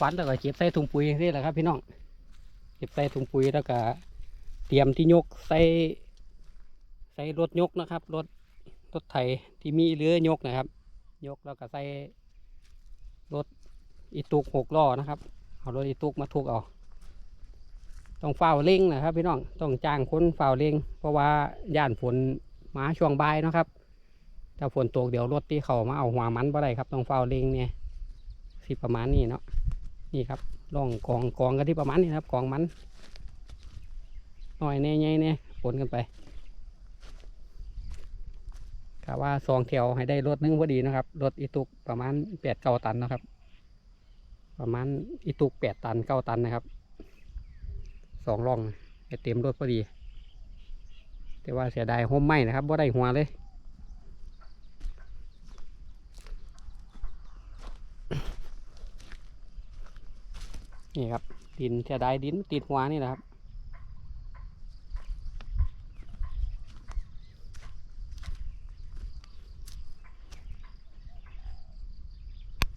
ฟันแล้วก็เก็บใส่ถุงปุ๋ยนี่แหละครับ พี่น้องเก็บใส่ถุงปุ๋ยแล้วก็เตรียมที่ยกใส่ใส่รถยกนะครับรถรถไถที่มีเรือยกนะครับ ยกแล้วก็ใส่รถอีตุกหกล้อนะครับเอารถอีตุกมาทุกเอาต้องเฝ้าเร่งนะครับ พี่น้องต้องจ้างคนเฝ้าเร่งเพราะว่าย่านฝนมาช่วงบ่ายนะครับถ้าฝนตกเดี๋ยวรถที่เขามาเอาหัวมันบ่ได้ครับ ต้องเฝ้าเร่งเนี่ยสิประมาณนี้เนาะ นี่ครับล่องกองกองกันที่ประมาณนี้ครับกองมันหน่อยแน่ใหญ่แน่ฝนกันไปกะว่าสองแถวให้ได้รถนึงพอดีนะครับรถอีตุกประมาณแปดเก้าตันนะครับ ประมาณอีตุกแปดตันเก้าตันนะครับสองร่องเต็มรถพอดี แต่ว่าเสียดายห่มไหมนะครับว่าได้หัวเลย นี่ครับ ดินเสียดายดินติดหัวนี่แหละครับ